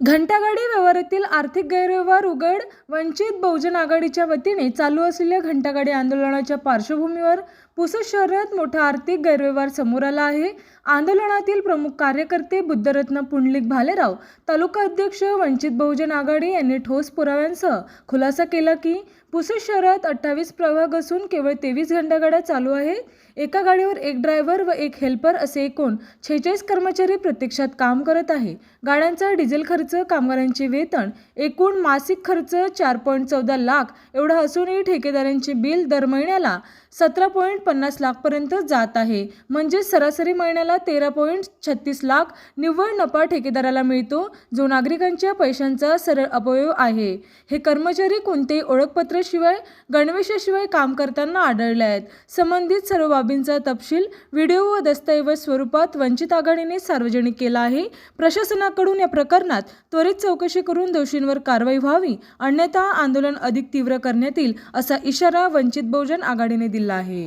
घंटागाडी व्यवहारातील आर्थिक गैरव्यवहार उघड वंचित बहुजन आघाडीच्या वतीने चालू असलेल्या घंटागाडी आंदोलनाच्या पार्श्वभूमीवर पुसद शहरात मोठा आर्थिक गैरव्यवहार समोर आला आहे. आंदोलनातील प्रमुख कार्यकर्ते बुद्धरत्न पुंडलिक भालेराव तालुका अध्यक्ष वंचित बहुजन आघाडी यांनी ठोस पुराव्यांसह खुलासा केला की पुसद शहरात अठ्ठावीस प्रभाग असून केवळ तेवीस घंटागाड्या चालू आहेत. एका गाडीवर एक ड्रायव्हर व एक हेल्पर असे एकूण छेचाळीस कर्मचारी प्रत्यक्षात काम करत आहे. गाड्यांचा डिझेल खर्च कामगारांचे वेतन एकूण मासिक खर्च चार पॉईंट चौदा लाख एवढा असूनही ठेकेदारांचे बिल दर महिन्याला सतरा पॉईंट पन्नास लाखपर्यंत जात आहे. म्हणजे सरासरी महिन्याला तेरा पॉईंट छत्तीस लाख निव्वळ नफा ठेकेदाराला मिळतो जो नागरिकांच्या पैशांचा सरळ अपव्यय आहे. हे कर्मचारी कोणतेही ओळखपत्राशिवाय गणवेशाशिवाय काम करताना आढळले आहेत. संबंधित सर्व बाबींचा तपशील व्हिडिओ व दस्तऐवज स्वरूपात वंचित आघाडीने सार्वजनिक केला आहे. प्रशासनाकडून या प्रकरणात त्वरित चौकशी करून दोषींवर कारवाई व्हावी अन्यथा आंदोलन अधिक तीव्र करण्यात येईल असा इशारा वंचित बहुजन आघाडीने दिला आहे.